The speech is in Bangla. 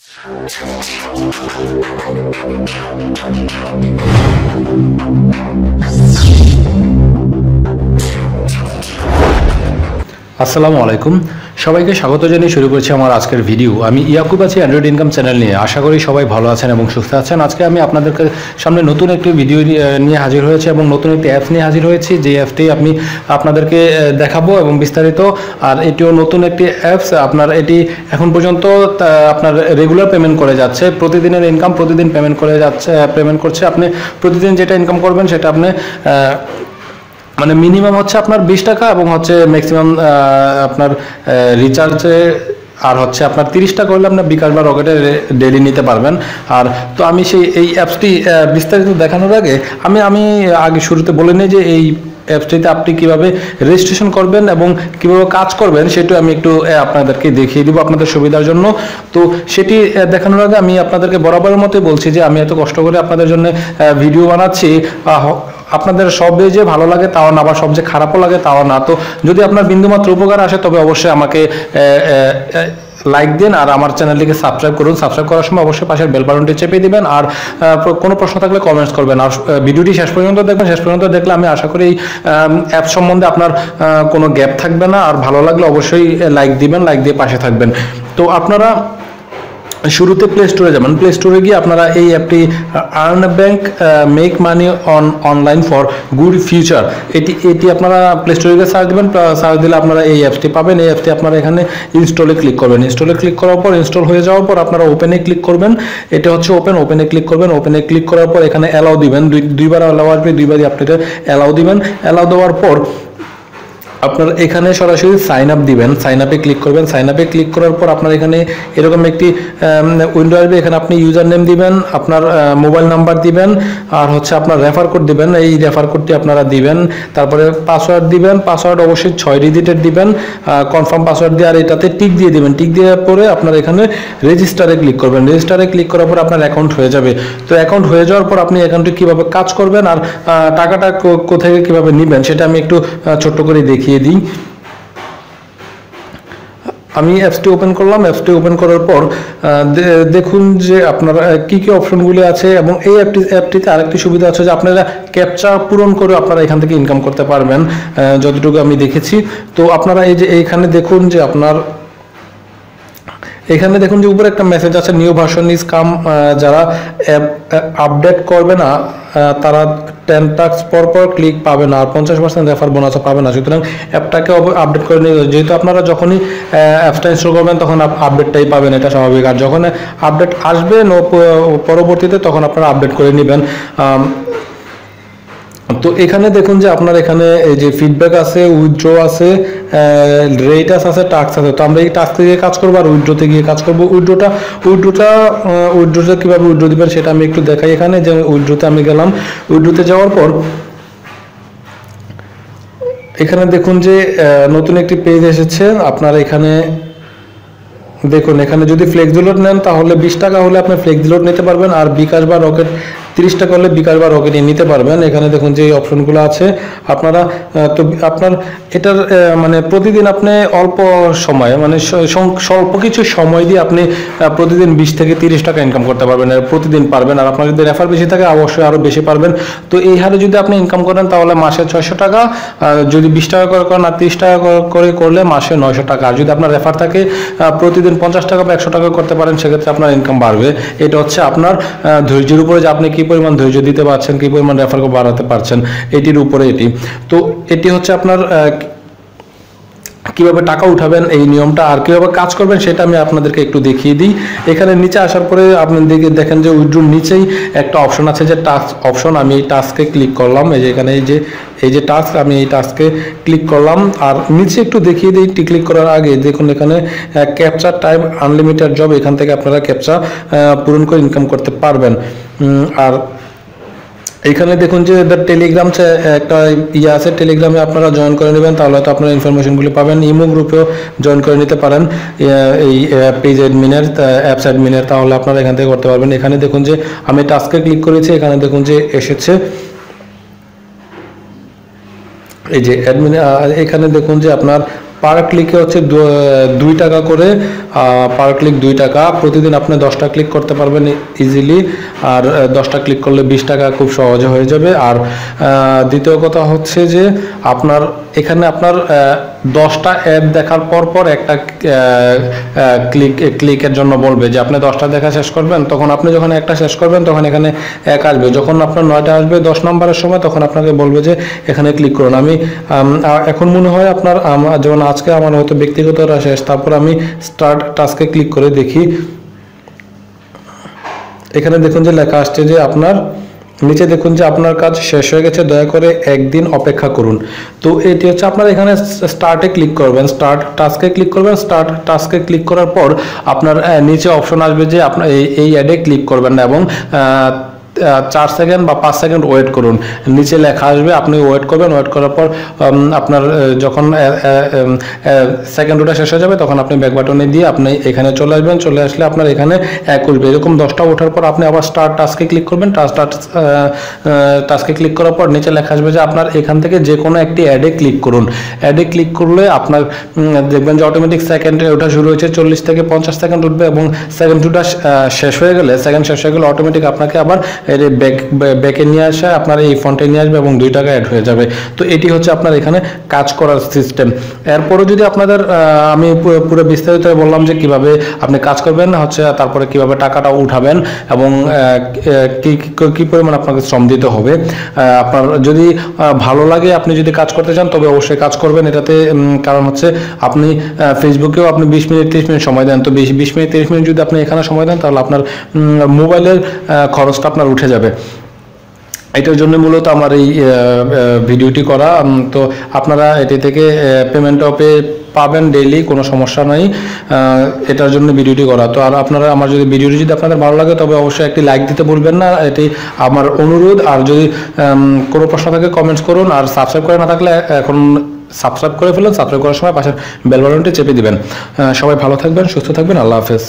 Thank you. আসসালামু আলাইকুম। সবাইকে স্বাগত জানিয়ে শুরু করছি আমার আজকের ভিডিও। আমি ইয়াকুব আছি অ্যান্ড্রয়েড ইনকাম চ্যানেল নিয়ে। আশা করি সবাই ভালো আছেন এবং সুস্থ আছেন। আজকে আমি আপনাদেরকে সামনে নতুন একটি ভিডিও নিয়ে হাজির হয়েছি এবং নতুন একটি অ্যাপস নিয়ে হাজির হয়েছি। যে অ্যাপটি আমি আপনাদেরকে দেখাবো এবং বিস্তারিত। আর এটিও নতুন একটি অ্যাপস আপনার এটি এখন পর্যন্ত আপনার রেগুলার পেমেন্ট করে যাচ্ছে। প্রতিদিনের ইনকাম প্রতিদিন পেমেন্ট করে যাচ্ছে পেমেন্ট করছে। আপনি প্রতিদিন যেটা ইনকাম করবেন সেটা আপনি মানে মিনিমাম হচ্ছে আপনার বিশ টাকা এবং হচ্ছে ম্যাক্সিমাম আপনার রিচার্জে আর হচ্ছে আপনার তিরিশটা করলে আপনার বিকাশ বা রকেটে ডেলি নিতে পারবেন। আর তো আমি সেই, এই অ্যাপসটি বিস্তারিত দেখানোর আগে আমি আমি আগে শুরুতে বলে নিই যে এই অ্যাপসটিতে আপনি কীভাবে রেজিস্ট্রেশন করবেন এবং কীভাবে কাজ করবেন সেটা আমি একটু আপনাদেরকে দেখিয়ে দিব আপনাদের সুবিধার জন্য। তো সেটি দেখানোর আগে আমি আপনাদেরকে বরাবরের মতোই বলছি যে আমি এত কষ্ট করে আপনাদের জন্য ভিডিও বানাচ্ছি আপনাদের সবে যে ভালো লাগে তাও না আবার সব যে খারাপও লাগে তাও না। তো যদি আপনার বিন্দুমাত্র উপকার আসে তবে অবশ্যই আমাকে লাইক দিন আর আমার চ্যানেলটিকে সাবস্ক্রাইব করুন। সাবস্ক্রাইব করার সময় অবশ্যই পাশের বেল বাটনটি চেপে দিবেন আর কোনো প্রশ্ন থাকলে কমেন্টস করবেন। আর ভিডিওটি শেষ পর্যন্ত দেখবেন। শেষ পর্যন্ত দেখলে আমি আশা করি এই অ্যাপ সম্বন্ধে আপনার কোনো গ্যাপ থাকবে না। আর ভালো লাগলে অবশ্যই লাইক দিবেন লাইক দিয়ে পাশে থাকবেন। তো আপনারা শুরুতে প্লে স্টোরে যাবেন। প্লে স্টোরে গিয়ে আপনারা এই অ্যাপটি earn bank make money on online for good future এটি এটি আপনারা প্লে স্টোরে গিয়ে সার্চ দেবেন সার্চ দিলে আপনারা এই অ্যাপটি পাবেন। এই অ্যাপটি আপনারা এখানে ইনস্টলে ক্লিক করবেন। ইনস্টলে ক্লিক করার পর ইনস্টল হয়ে যাওয়ার পর আপনারা ওপেনে ক্লিক করবেন। এটা হচ্ছে ওপেন ওপেনে ক্লিক করবেন। ওপেনে ক্লিক করার পর এখানে অ্যালাউ দিবেন। দুই, দুইবার অ্যালাউ আসবে, দুইবারই আপনি অ্যালাউ দিবেন। অ্যালাউ দেওয়ার পর আপনার এখানে সরাসরি সাইন আপ দিবেন সাইন আপে ক্লিক করবেন। সাইন আপে ক্লিক করার পর আপনার এখানে এরকম একটি উইন্ডো আসবে। এখানে আপনি ইউজার নেম দিবেন, আপনার মোবাইল নাম্বার দিবেন, আর হচ্ছে আপনার রেফার কোড দিবেন। এই রেফার কোডটি আপনারা দিবেন। তারপরে পাসওয়ার্ড দিবেন। পাসওয়ার্ড অবশ্যই ছয় ডিজিটের দিবেন। কনফার্ম পাসওয়ার্ড দিয়ে আর এটাতে টিক দিয়ে দিবেন। টিক দেওয়ার পরে আপনার এখানে রেজিস্টারে ক্লিক করবেন। রেজিস্টারে ক্লিক করার পর আপনার অ্যাকাউন্ট হয়ে যাবে। তো অ্যাকাউন্ট হয়ে যাওয়ার পর আপনি অ্যাকাউন্টে কীভাবে কাজ করবেন আর টাকাটা কোথায় কীভাবে নেবেন, সেটা আমি একটু ছোট্ট করে দেখিয়ে দিই। আমি অ্যাপসটি ওপেন করলাম। অ্যাপসটি ওপেন করার পর দেখুন যে আপনারা কী, কি অপশনগুলি আছে এবং এই অ্যাপটি, অ্যাপটিতে আরেকটি সুবিধা আছে যে আপনারা ক্যাপচা পূরণ করে আপনারা এখান থেকে ইনকাম করতে পারবেন যতটুকু আমি দেখেছি। তো আপনারা এই যে এইখানে দেখুন যে আপনার এখানে দেখুন যে উপরে একটা মেসেজ আছে নিউ ভার্সন ইজ কাম যারা আপডেট করবে না তারা টেন টাক্স পর পর ক্লিক পাবে না, আর পঞ্চাশ পার্সেন্ট রেফার বোনাসও পাবে না। সুতরাং অ্যাপটাকে আপডেট করে নিয়ে যেহেতু আপনারা যখনই অ্যাপসটা ইনস্টল করবেন, তখন আপডেটটাই পাবেন, এটা স্বাভাবিক। আর যখন আপডেট আসবে পরবর্তীতে তখন আপনারা আপডেট করে নেবেন। তো এখানে দেখুন যে আপনার এখানে এই যে ফিডব্যাক আছে উইথড্র আছে রেটাস আছে টাস্ক আছে। তো আমরা এই টাস্কে গিয়ে কাজ করব আর উইথড্রোতে গিয়ে কাজ করব। উইথড্রোটা উইথড্রোটা উইথড্রোটা কীভাবে উইথড্রো দিবেন সেটা আমি একটু দেখাই এখানে। যে উইথড্রোতে আমি গেলাম। উইথড্রোতে যাওয়ার পর এখানে দেখুন যে নতুন একটি পেজ এসেছে। আপনার এখানে দেখুন, এখানে যদি ফ্লেক্সিলোড নেন তাহলে বিশ টাকা হলে আপনি ফ্লেক্সিলোড নিতে পারবেন। আর বিকাশ বা রকেট তিরিশ টাকা হলে বিকাশ বা রকেটে নিতে পারবেন। এখানে দেখুন যে অপশনগুলো আছে। আপনারা তো আপনার এটার মানে প্রতিদিন আপনি অল্প সময়ে মানে স্বল্প কিছু সময় দিয়ে আপনি প্রতিদিন বিশ থেকে তিরিশ টাকা ইনকাম করতে পারবেন আর প্রতিদিন পারবেন। আর আপনার যদি রেফার বেশি থাকে, অবশ্যই আরও বেশি পারবেন। তো এই হারে যদি আপনি ইনকাম করেন, তাহলে মাসে ছয়শো টাকা যদি বিশ টাকা করে করেন, আর তিরিশ টাকা করে করলে মাসে নয়শো টাকা। আর যদি আপনার রেফার থাকে প্রতিদিন পঞ্চাশ টাকা বা একশো টাকা করতে পারেন, সেক্ষেত্রে আপনার ইনকাম বাড়বে। এটা হচ্ছে আপনার ধৈর্যের উপরে যে আপনি কি পরিমাণ ধৈর্য দিতে পারছেন, কি পরিমাণ রেফার বাড়াতে পারছেন, এটির উপরে এটি। তো এটি হচ্ছে আপনার কীভাবে টাকা উঠাবেন, এই নিয়মটা আর কীভাবে কাজ করবেন সেটা আমি আপনাদেরকে একটু দেখিয়ে দিই। এখানে নিচে আসার পরে আপনি দেখে দেখেন যে উইড্রোর নিচেই একটা অপশন আছে যে টাস্ক অপশন, আমি এই টাস্কে ক্লিক করলাম। এই যে এখানে এই যে এই যে টাস্ক, আমি এই টাস্কে ক্লিক করলাম। আর নিচে একটু দেখিয়ে দিই ক্লিক করার আগে দেখুন এখানে ক্যাপচার টাইম আনলিমিটেড জব এখান থেকে আপনারা ক্যাপচা পূরণ করে ইনকাম করতে পারবেন। আর এখানে দেখুন যে টেলিগ্রাম একটা ইয়ে আছে টেলিগ্রামে আপনারা জয়েন করে নেবেন, তাহলে হয়তো আপনারা ইনফরমেশনগুলি পাবেন। ইমো গ্রুপেও জয়েন করে নিতে পারেন। এই পেজ অ্যাডমিনের অ্যাপস অ্যাডমিনের তাহলে আপনারা এখান থেকে করতে পারবেন। এখানে দেখুন যে, আমি টাস্কে ক্লিক করেছি, এখানে দেখুন যে এসেছে। এই যে অ্যাডমিন এখানে দেখুন যে আপনার পার ক্লিকে হচ্ছে দুই টাকা করে পার ক্লিক দুই টাকা। প্রতিদিন আপনি দশটা ক্লিক করতে পারবেন ইজিলি আর দশটা ক্লিক করলে বিশ টাকা খুব সহজে হয়ে যাবে। আর দ্বিতীয় কথা হচ্ছে যে, আপনার, এখানে আপনার দশটা অ্যাপ দেখার পর পর একটা ক্লিক ক্লিকের জন্য বলবে যে আপনি দশটা দেখা শেষ করবেন, তখন আপনি যখন একটা শেষ করবেন, তখন এখানে এক আসবে। যখন আপনার নয়টা আসবে দশ নম্বরের সময়, তখন আপনাকে বলবে যে এখানে ক্লিক করুন। আমি এখন মনে হয় আপনার যেমন আজকে আমার হয়তো ব্যক্তিগতরা শেষ তারপর আমি স্টার্ট টাস্কে ক্লিক করে দেখি। এখানে দেখুন যে লেখা আসছে যে আপনার নিচে দেখুন যে আপনার কাজ শেষ হয়ে গেছে, দয়া করে একদিন অপেক্ষা করুন। তো এটি হচ্ছে আপনারা এখানে স্টার্টে ক্লিক করবেন স্টার্ট টাস্কে ক্লিক করবেন স্টার্ট টাস্কে ক্লিক করার পর আপনার নিচে অপশন আসবে যে আপনার এই অ্যাডে ক্লিক করবেন এবং চার সেকেন্ড বা পাঁচ সেকেন্ড ওয়েট করুন। নিচে লেখা আসবে, আপনি ওয়েট করবেন, ওয়েট করার পর আপনার যখন সেকেন্ড ওটা শেষ হয়ে যাবে, তখন আপনি ব্যাক বাটনে দিয়ে আপনি এখানে চলে আসবেন, চলে আসলে আপনার এখানে এক উঠবে এরকম দশটা ওঠার পর আপনি আবার স্টার্ট টাস্কে ক্লিক করবেন। স্টার্ট টাস্কে ক্লিক করার পর নিচে লেখা আসবে যে আপনার এখান থেকে যে কোনো একটি অ্যাডে ক্লিক করুন। অ্যাডে ক্লিক করলে আপনার দেখবেন যে অটোমেটিক সেকেন্ড ওটা শুরু হয়েছে, চল্লিশ থেকে পঞ্চাশ সেকেন্ড উঠবে এবং সেকেন্ড ওটা শেষ হয়ে গেলে সেকেন্ড শেষ হয়ে গেলে অটোমেটিক আপনাকে আবার এর ব্যাক ব্যাকে নিয়ে আসে, আপনার এই ফন্টে নিয়ে আসবে এবং দুই টাকা অ্যাড হয়ে যাবে। তো এটি হচ্ছে আপনার এখানে কাজ করার সিস্টেম এরপরও যদি আপনাদের আমি পুরো বিস্তারিত বললাম যে কীভাবে আপনি কাজ করবেন, হচ্ছে তারপরে কীভাবে টাকাটা উঠাবেন এবং কি পরিমাণ আপনাকে শ্রম দিতে হবে। আপনার যদি ভালো লাগে আপনি যদি কাজ করতে চান, তবে অবশ্যই কাজ করবেন। এটাতে কারণ হচ্ছে আপনি ফেসবুকেও আপনি বিশ মিনিট, তিরিশ মিনিট সময় দেন। তো বিশ বিশ মিনিট, তিরিশ মিনিট যদি আপনি এখানে সময় দেন, তাহলে আপনার মোবাইলের খরচটা আপনার উঠে যাবে। এটার জন্য মূলত আমার এই ভিডিওটি করা। তো আপনারা এটি থেকে পেমেন্টও পে পাবেন ডেইলি কোনো সমস্যা নাই। এটার জন্য ভিডিওটি করা। তো আর আপনারা আমার যদি ভিডিওটি যদি আপনাদের ভালো লাগে, তবে অবশ্যই একটি লাইক দিতে ভুলবেন না। এটি আমার অনুরোধ। আর যদি কোনো প্রশ্ন থাকে কমেন্টস করুন। আর সাবস্ক্রাইব করে না থাকলে, এখন সাবস্ক্রাইব করে ফেলুন। সাবস্ক্রাইব করার সময় পাশের বেল চেপে দিবেন। সবাই ভালো থাকবেন, সুস্থ থাকবেন। আল্লাহ হাফেজ।